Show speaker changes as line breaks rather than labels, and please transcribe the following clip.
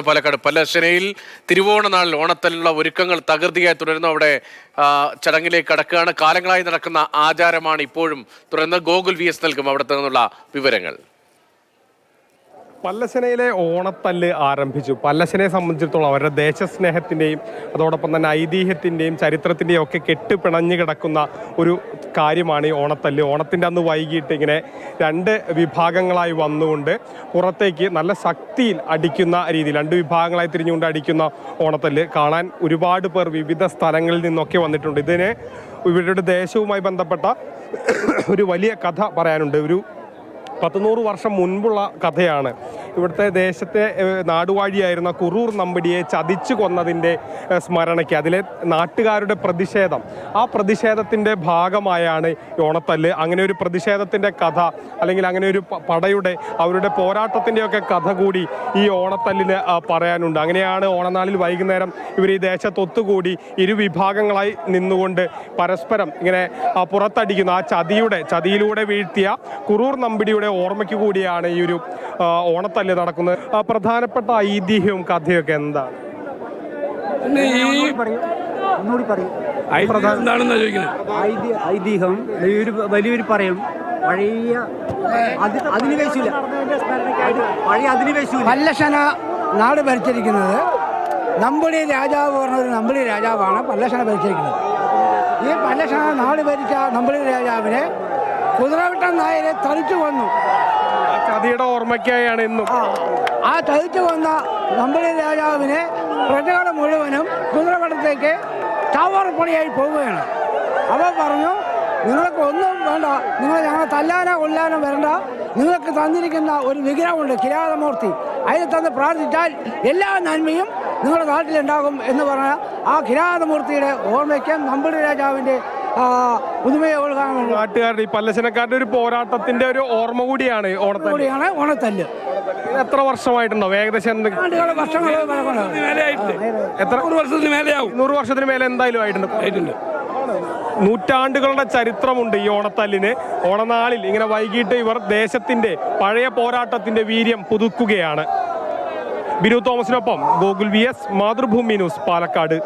പാലക്കാട്. പല്ലശ്ശനയിൽ തിരുവോണ നാളിൽ ഓണത്തിലുള്ള ഒരുക്കങ്ങൾ തകൃതിയായി തുടരുന്നു. അവിടെ ചടങ്ങിലേക്ക് കടക്കുകയാണ്. കാലങ്ങളായി നടക്കുന്ന ആചാരമാണ് ഇപ്പോഴും തുടർന്ന് ഗോകുൽ വി എസ് നൽകും അവിടുത്തെ നിന്നുള്ള വിവരങ്ങൾ.
പല്ലശനയിലെ ഓണത്തല്ല് ആരംഭിച്ചു. പല്ലശനയെ സംബന്ധിച്ചിടത്തോളം അവരുടെ ദേശസ്നേഹത്തിന്റെയും അതോടൊപ്പം തന്നെ ഐതിഹ്യത്തിന്റെയും ചരിത്രത്തിന്റെയും ഒക്കെ കെട്ടുപിണഞ്ഞു കിടക്കുന്ന ഒരു കാര്യമാണ് ഈ ഓണത്തല്ല്. ഓണത്തിന്റെ അന്ന് വൈകിട്ട് ഇങ്ങനെ രണ്ട് വിഭാഗങ്ങളായി വന്നുകൊണ്ട് പുറത്തേക്ക് നല്ല ശക്തിയിൽ അടിക്കുന്ന രീതിയിൽ രണ്ട് വിഭാഗങ്ങളായി തിരിഞ്ഞുകൊണ്ട് അടിക്കുന്ന ഓണത്തല്ല് കാണാൻ ഒരുപാട് പേർ വിവിധ സ്ഥലങ്ങളിൽ നിന്നൊക്കെ വന്നിട്ടുണ്ട്. ഇതിന് ഇവരുടെ ദേശവുമായി ബന്ധപ്പെട്ട ഒരു വലിയ കഥ പറയാനുണ്ട്. ഒരു പത്തുനൂറ് വർഷം മുൻപുള്ള കഥയാണ്. ഇവിടുത്തെ ദേശത്തെ നാടുവാഴിയായിരുന്ന കുറൂർ നമ്പടിയെ ചതിച്ചു കൊന്നതിന്റെ സ്മരണയ്ക്ക് അതിലെ നാട്ടുകാരുടെ പ്രതിഷേധം. ആ പ്രതിഷേധത്തിന്റെ ഭാഗമായാണ് ഓണത്തല്ല്. അങ്ങനെ ഒരു പ്രതിഷേധത്തിന്റെ കഥ അല്ലെങ്കിൽ അങ്ങനെ ഒരു പടയുടെ അവരുടെ പോരാട്ടത്തിന്റെയൊക്കെ കഥ കൂടി ഈ ഓണത്തല്ലിന് പറയാനുണ്ട്. അങ്ങനെയാണ് ഓണനാളിൽ വൈകുന്നേരം ഇവർ ഈ ദേശത്തൊത്തുകൂടി ഇരുവിഭാഗങ്ങളായി ഇരു വിഭാഗങ്ങളായി നിന്നുകൊണ്ട് പരസ്പരം ഇങ്ങനെ പുറത്തടിക്കുന്ന. ആ ചതിയുടെ ചതിയിലൂടെ വീഴ്ത്തിയ കുറൂർ നമ്പിടിയുടെ ഓർമ്മയ്ക്ക് കൂടിയാണ് ഈ ഒരു ആ, ഓണത്തല്ല് നടക്കുന്നത്? ആ, പ്രധാനപ്പെട്ട ഐതിഹ്യവും കഥയൊക്കെ എന്താണ്?
പിന്നെ ഈ ഐതിഹ്യം എന്താണെന്നാ ചോദിക്കുന്നത്?
ഐതി- ഐതിഹ്യം വലിയൊരു വലിയൊരു പറയും. പഴയ അത് അധിനിവേശമില്ല പഴയ അധിനിവേശമില്ല
പല്ലശന നാട് ഭരിച്ചിരിക്കുന്നത് നമ്പളി രാജാവ് പറഞ്ഞ ഒരു നമ്പളി രാജാവാണ് പല്ലശന ഭരിച്ചിരിക്കുന്നത്. ഈ പല്ലശന നാട് ഭരിച്ച നമ്പളി രാജാവിനെ കുതിരവിട്ടൻ നായരെ തളിച്ചു കൊന്നു.
ചതിയുടെ ഓർമ്മയ്ക്കായാണ് ഇന്നും.
ആ തയ്ച്ചു വന്ന നമ്പളി രാജാവിനെ പ്രജകൾ മുഴുവനും കുതിരപടത്തേക്ക് ടവർ പണിയായി പോവുകയാണ്. അവ പറഞ്ഞു നിങ്ങൾക്ക് ഒന്നും വേണ്ട. നിങ്ങൾ ഞങ്ങളെ തല്ലാനോ കൊല്ലാനോ വരണ്ട. നിങ്ങൾക്ക് തന്നിരിക്കുന്ന ഒരു വിഗ്രഹമുണ്ട് കിരാതമൂർത്തി. അതിനെ തന്ന് പ്രാർത്ഥിച്ചാൽ എല്ലാ നന്മയും നിങ്ങളുടെ നാട്ടിലുണ്ടാകും എന്ന് പറഞ്ഞ ആ കിരാതമൂർത്തിയുടെ ഓർമ്മയ്ക്ക് നമ്പൂരി രാജാവിന്റെ ആ, പുതുമയെ ഒഴുകാൻ വേണ്ടി
നാട്ടുകാരുടെ ഈ പല്ലശനക്കാരുടെ ഒരു പോരാട്ടത്തിന്റെ ഒരു ഓർമ്മ കൂടിയാണ് ഓണത്തല്ല്.
കൂടിയാണ് ഓണത്തല്ല്.
എത്ര വർഷമായിട്ടുണ്ടോ? ഏകദേശം എന്ത്
വർഷങ്ങൾ
എത്ര
നൂറ് വർഷത്തിന് മേലെയാവും.
നൂറ് വർഷത്തിന് മേലെ എന്തായാലും ആയിട്ടുണ്ട്.
ആയിട്ടുണ്ട്.
നൂറ്റാണ്ടുകളുടെ ചരിത്രമുണ്ട് ഈ ഓണത്തല്ലിന്. ഓണനാളിൽ ഇങ്ങനെ വൈകിട്ട് ഇവർ ദേശത്തിന്റെ പഴയ പോരാട്ടത്തിന്റെ വീര്യം പുതുക്കുകയാണ്. Binu തോമസിനൊപ്പം Gokul V S Mathrubhumi news Palakkad.